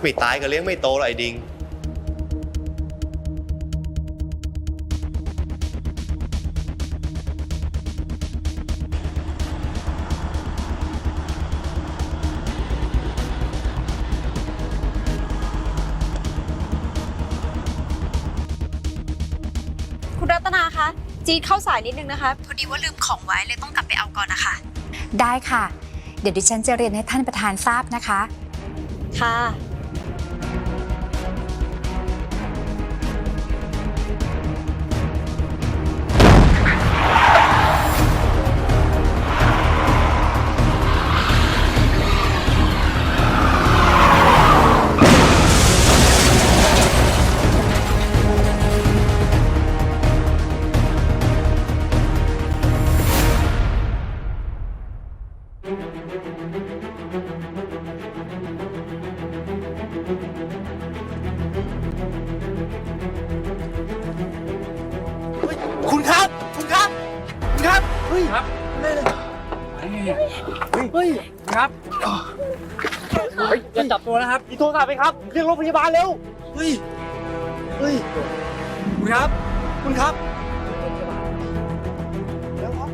ไม่ตายก็เลี้ยงไม่โตหรอกไอ้ดิง คุณรัตนาคะ จีดเข้าสายนิดนึงนะคะ พอดีว่าลืมของไว้เลยต้องกลับไปเอาก่อนนะคะ ได้ค่ะเดี๋ยวดิฉันจะเรียนให้ท่านประธานทราบนะคะ ค่ะ ฮ้ยครับได้เลยเฮ้ยเฮ้ยครับเฮ้ยอย่าจับตัวนะครับมีโทรศัพท์ไหมครับเรียกรถพยาบาลเร็วเฮ้ยเฮ้ยคุณครับ คุณครับเร็วครับ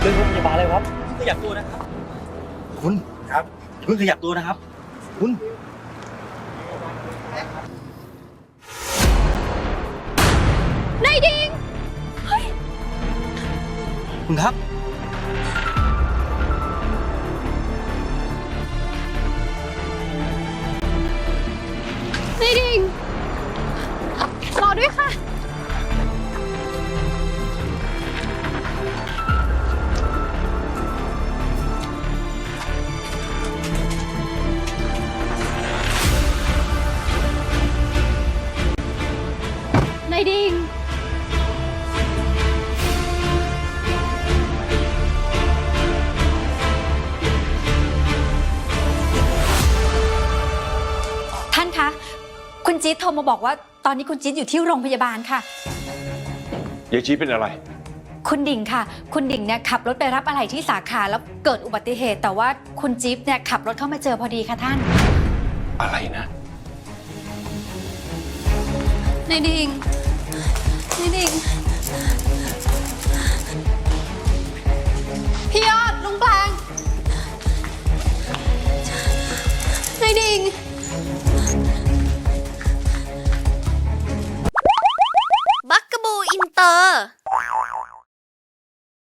เรื่องรถพยาบาลเลยครับเพิ่งขยับตัวนะครับ คุณครับเพิ่งขยับตัวนะครับ คุณ นายดิงคุณครับ นายดิงรอด้วยค่ะ นายดิง คุณจี๊ดโทรมาบอกว่า ตอนนี้คุณจี๊ดอยู่ที่โรงพยาบาลค่ะ ยายชี้เป็นอะไร คุณดิ่งค่ะ คุณดิ่งเนี่ยขับรถไปรับอะไรที่สาขาแล้วเกิดอุบัติเหตุ แต่ว่าคุณจี๊บเนี่ยขับรถเข้ามาเจอพอดีค่ะท่านอะไรนะนายดิงนายดิงพี่ยอดลุงแปลงนายดิง